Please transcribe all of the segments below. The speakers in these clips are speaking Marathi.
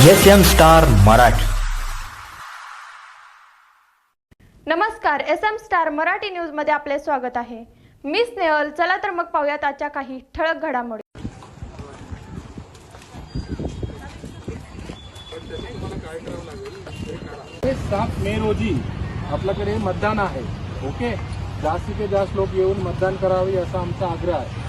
S M Star Marathi. नमस्कार एस एम स्टार मराठी न्यूजमध्ये आपले स्वागत आहे. मी स्नेहल चला तर मग पाहूयात आजच्या काही ठळक घडामोडी. हे सात मे रोजी आपल्याकडे मतदान आहे ओके? जास्तीत जास्त लोक येऊन मतदान करावे असा आमचा आग्रह आहे.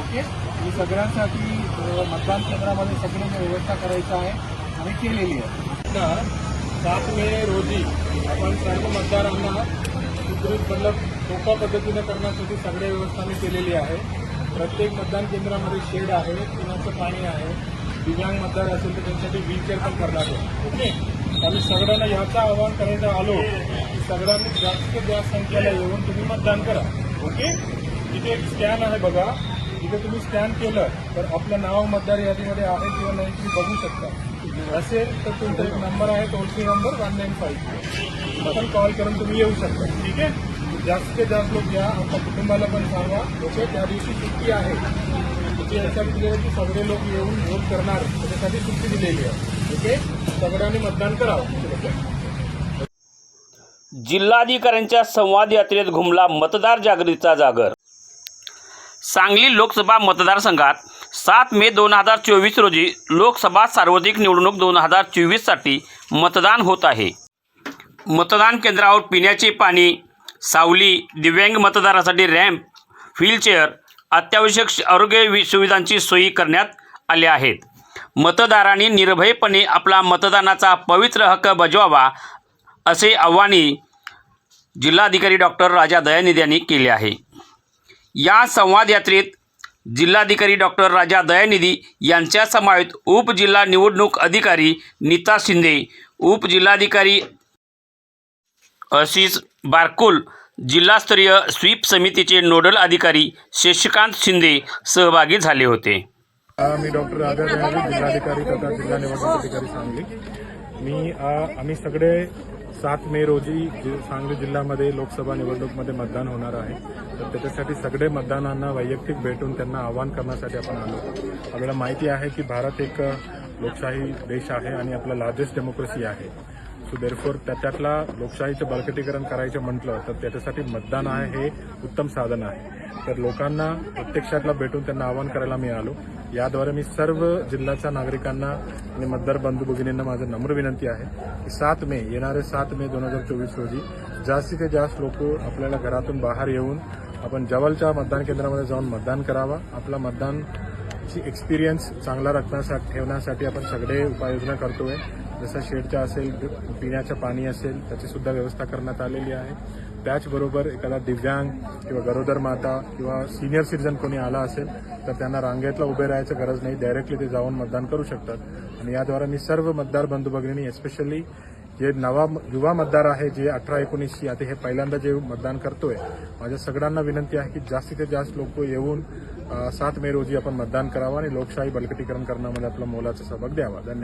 ओके? मी सगळ्यांसाठी मतदान केंद्रामध्ये सगळी व्यवस्था करायची आहे. आम्ही केलेली आहे. तर सात मे रोजी आपण सर्व मतदारांना सुदृढ मतलब सोप्या पद्धतीने करण्यासाठी सगळ्या व्यवस्था मी केलेली आहे. प्रत्येक मतदान केंद्रामध्ये शेड आहे पिण्याचं पाणी आहे दिव्यांग मतदार असेल तर त्यांच्यासाठी व्हीलचेअर पण करणार आहे. ओके? आम्ही सगळ्यांना याचं आवाहन करायचं आलो की सगळ्यांनी जास्तीत जास्त संख्येला येऊन तुम्ही मतदान करा. ओके? इथे एक स्कॅन आहे बघा. इथे तुम्ही स्कॅन केलं तर आपलं नाव मतदार यादीमध्ये आहे किंवा नाही तुम्ही बघू शकता. असेल तर तुमचा एक नंबर आहे toll free number one nine five आपण कॉल करून तुम्ही येऊ शकता. ठीक आहे? जास्तीत जास्त लोक या आपल्या कुटुंबाला पण सांगा. ओके त्या दिवशी सुट्टी आहे. सुट्टी याच्यात दिली आहे की सगळे लोक येऊन वोट करणार. त्याच्यासाठी सुट्टी दिलेली आहे. ओके सगळ्यांनी मतदान करावं. जिल्हाधिकाऱ्यांच्या संवाद यात्रेत घुमला मतदार जागृतीचा जागर. सांगली लोकसभा मतदारसंघात सात मे दोन हजार चोवीस रोजी लोकसभा सार्वत्रिक निवडणूक दोन हजार चोवीससाठी मतदान होत आहे. मतदान केंद्रावर पिण्याचे पाणी सावली दिव्यांग मतदारासाठी रॅम्प व्हीलचेअर अत्यावश्यक आरोग्य वि- सुविधांची सोयी करण्यात आल्या आहेत. मतदारांनी निर्भयपणे आपला मतदानाचा पवित्र हक्क बजवावा असे आव्हाने जिल्हाधिकारी डॉक्टर राजा दयानिधी यांनी केले आहे. या संवाद यात्रेत जिल्हाधिकारी डॉक्टर राजा दयानिधी यांच्या समावेत उपजिल्हा निवडणूक अधिकारी नीता शिंदे उपजिल्हाधिकारी आशिष बारकुल जिल्हास्तरीय स्वीप समितीचे नोडल अधिकारी शशिकांत शिंदे सहभागी झाले होते. मी डॉक्टर राजा दयानिधी जिल्हाधिकारी तथा जिल्हा निवडणूक अधिकारी सांगली. मी आम्ही सगळे सात मे रोजी सांगली जिल्ह्यामध्ये लोकसभा निवडणूकमध्ये मतदान होणार आहे. तर त्याच्यासाठी सगळे मतदानांना वैयक्तिक भेटून त्यांना आवाहन करण्यासाठी आपण आलो. आपल्याला माहिती आहे की भारत एक लोकशाही देश आहे आणि आपला लार्जेस्ट डेमोक्रेसी आहे. सो देरफोर त्याच्यातला लोकशाहीचं बळकटीकरण करायचं म्हटलं तर त्याच्यासाठी मतदान आहे हे उत्तम साधन आहे. तर लोकांना प्रत्यक्षातला भेटून त्यांना आवाहन करायला मी आलो. याद्वारे मी सर्व जिल्ह्याच्या नागरिकांना आणि मतदार बंधू भगिनींना माझं नम्र विनंती आहे की सात मे येणारे सात मे दोन हजार चोवीस रोजी जास्तीत जास्त लोक आपल्याला घरातून बाहेर येऊन आपण जवळच्या मतदान केंद्रामध्ये जाऊन मतदान करावा. आपला मतदानची एक्सपिरियन्स चांगला राखण्यासाठी ठेवण्यासाठी आपण सगळे उपाययोजना करतोय. जसं शेडच्या असेल पिण्याचं पाणी असेल त्याचीसुद्धा व्यवस्था करण्यात आलेली आहे. त्याचबरोबर एखादा दिव्यांग किंवा गरोदर माता किंवा सिनियर सिटीजन कोणी आला असेल तर त्यांना रांगेतला उभे राहायचं गरज नाही. डायरेक्टली ते जाऊन मतदान करू शकतात. आणि याद्वारे मी सर्व मतदार बंधू भगिनी एस्पेशली जे नवा युवा मतदार आहे जे अठरा एकोणीसशी आता हे पहिल्यांदा जे मतदान करतोय माझ्या सगळ्यांना विनंती आहे की जास्तीत जास्त लोक येऊन सात मे रोजी आपण मतदान करावं आणि लोकशाही बळकटीकरण करण्यामध्ये आपला मोलाचा सहभाग द्यावा. धन्यवाद.